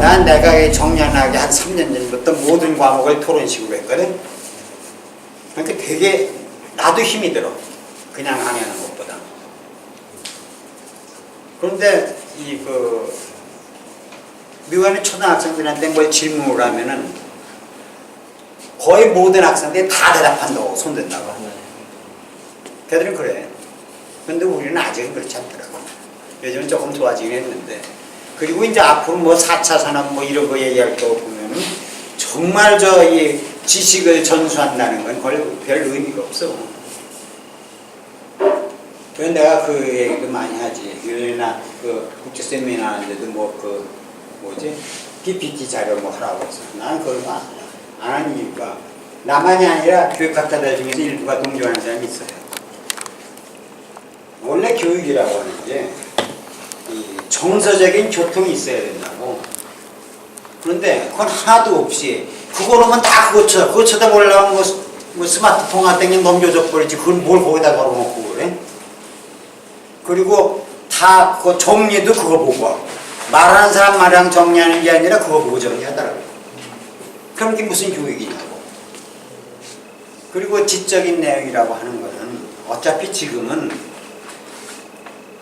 난 내가 정년하게 한 3년 전부터 모든 과목을 토론식으로 했거든. 그러니까 되게 나도 힘이 들어. 그냥 강의하는 것보다. 그런데 이 그 미국의 초등학생들한테 뭘 질문을 하면은 거의 모든 학생들이 다 대답한다고 손댄다고. 걔들은 그래. 근데 우리는 아직은 그렇지 않더라고. 요즘은 조금 좋아지긴 했는데. 그리고 이제 앞으로 뭐 4차 산업 뭐 이런 거 얘기할 거 보면은 정말 저 이 지식을 전수한다는 건 거의 별 의미가 없어. 그래서 내가 그 얘기도 많이 하지. 유엔이나 그 국제 세미나 하는데도 뭐 그 뭐지? PPT 자료 뭐 하라고 해서 그런 거안 해. 안 하는 이유가 나만이 아니라 교육 학자들 중에서 일부가 동조하는 사람이 있어요. 원래 교육이라고 하는 게이 정서적인 교통이 있어야 된다고. 그런데 그건 하나도 없이 그거로만 다 고쳐. 그거 쳐다보려면 뭐, 스- 뭐 스마트폰 같은 게 넘겨져 버리지. 그걸 뭘 거기다 걸어놓고 그래? 그리고 다 그 정리도 그거 보고 말하는 사람 말랑 정리하는 게 아니라 그거 보고 정리하더라고요. 그럼 그게 무슨 교육이냐고. 그리고 지적인 내용이라고 하는 거는 어차피 지금은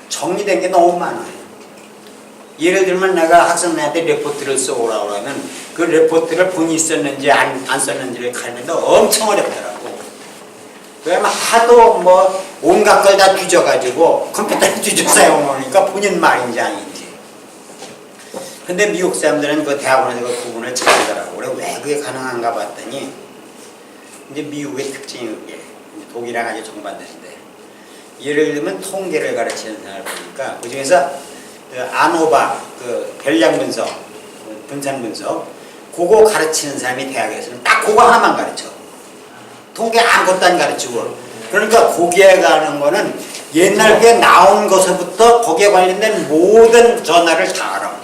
정리된 게 너무 많아요. 예를 들면 내가 학생들한테 레포트를 써오라고 하면 그 레포트를 본인이 썼는지 안, 안 썼는지를 가리는데 엄청 어렵더라고. 왜냐면 하도 뭐 온갖 걸 다 뒤져가지고 컴퓨터에 뒤져 사용하니까 본인 말인지 아닌지. 근데 미국 사람들은 그 대학원에서 그 부분을 잘하더라고. 그래 왜 그게 가능한가 봤더니 이제 미국의 특징이 그게 독일이랑 아주 정반대인데 예를 들면 통계를 가르치는 사람을 보니까 그 중에서 그 아노바 그 별량 분석, 그 분산 분석 그거 가르치는 사람이 대학에서는 딱 그거 하나만 가르쳐. 통계 아무것도 안 가르치고 그러니까 거기에 가는 거는 옛날에 나온 것부터 거기에 관련된 모든 전화를 다 알아.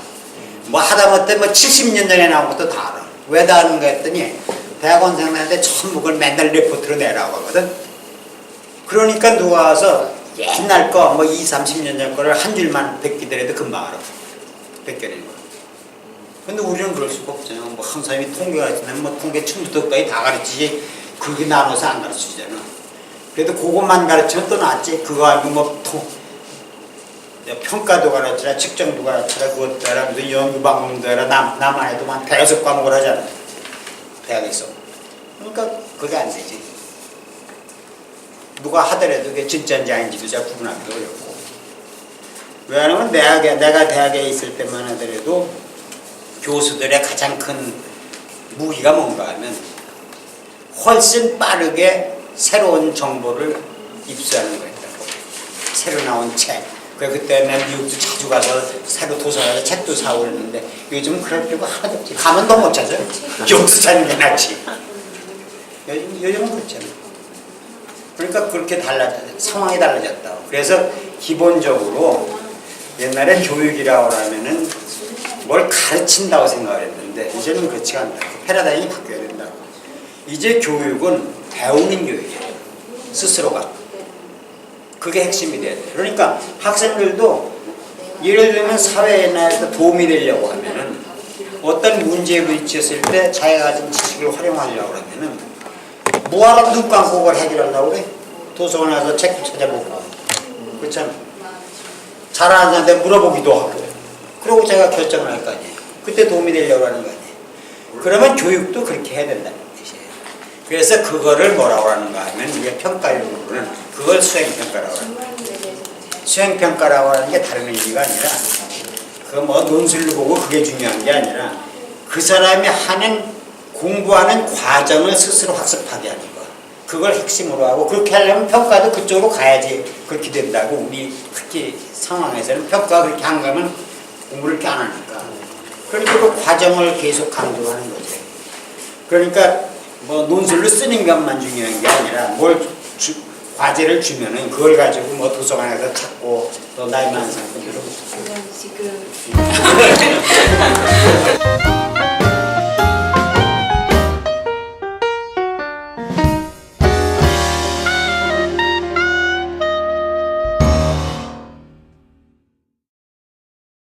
뭐 하다못해 뭐 70년 전에 나온 것도 다 알아. 왜 다 아는가 했더니 대학원생들한테 전부 그걸 맨날 레포트로 내라고 하거든. 그러니까 누가 와서 옛날 거, 뭐 2, 30년 전 거를 한 줄만 베끼더라도 금방 알아. 베껴내는 거. 근데 우리는 그럴 수가 없잖아요. 뭐 한 사람이 통계 가르치면 뭐 통계 처음부터 끝까지 다 가르치지 그게 나눠서 안 가르치잖아. 그래도 그것만 가르치면 또 낫지. 그거 알고 뭐 통, 평가도 가르치라, 측정도 가르치라, 그것도 해라, 무슨 연구 방법도 해라, 남, 나만 해도 만 대여섯 과목을 하잖아. 대학에서. 그러니까 그게 안 되지. 누가 하더라도 그게 진짜인지 아닌지도 잘 구분하기도 어렵고. 왜냐하면 대학에, 내가 대학에 있을 때만 하더라도 교수들의 가장 큰 무기가 뭔가 하면 훨씬 빠르게 새로운 정보를 입수하는 거였다고. 새로 나온 책. 그 그때 는 미국도 자주 가서 새로 도서관에서 책도 사고 그랬는데 요즘 그럴 필요가 하나도 없지. 가면 더 못 찾아. 교수 찾는 게 낫지. 요즘, 요즘은 그렇잖아. 그러니까 그렇게 달라 상황이 달라졌다. 그래서 기본적으로 옛날에 교육이라고 하면은 뭘 가르친다고 생각을 했는데 이제는 그렇지 않다. 그 패러다임이 바뀌어야 된다고. 이제 교육은 배우는 교육이에요. 스스로가. 그게 핵심이 돼야 돼. 그러니까 학생들도 예를 들면 사회에서 도움이 되려고 하면은 어떤 문제에 부딪혔을 때 자기가 가진 지식을 활용하려고 하면은 뭐하러 눈 감고 그걸 해결하려고 그래? 도서관 가서 책도 찾아보고 그렇잖아. 잘하는 사람한테 물어보기도 하고 그리고 제가 결정을 할 거 아니에요. 그때 도움이 되려고 하는 거 아니에요. 그러면 교육도 그렇게 해야 된다는 뜻이에요. 그래서 그거를 뭐라고 하는가 하면 이게 부분은 그걸 수행평가라고 하는 거예요. 수행평가라고 하는 게 다른 의미가 아니라 그 뭐 논술을 보고 그게 중요한 게 아니라 그 사람이 하는 공부하는 과정을 스스로 학습하게 하는 거. 그걸 핵심으로 하고 그렇게 하려면 평가도 그쪽으로 가야지 그렇게 된다고 우리 특히 상황에서는 평가가 그렇게 안 가면 공부를 이렇게 안 하니까 그러니까 그 과정을 계속 강조하는 거죠. 그러니까 뭐 논술로 쓰는 것만 중요한 게 아니라 뭘 주, 과제를 주면은 그걸 가지고 뭐 도서관에서 찾고 또 나이 많은 사람들은 지금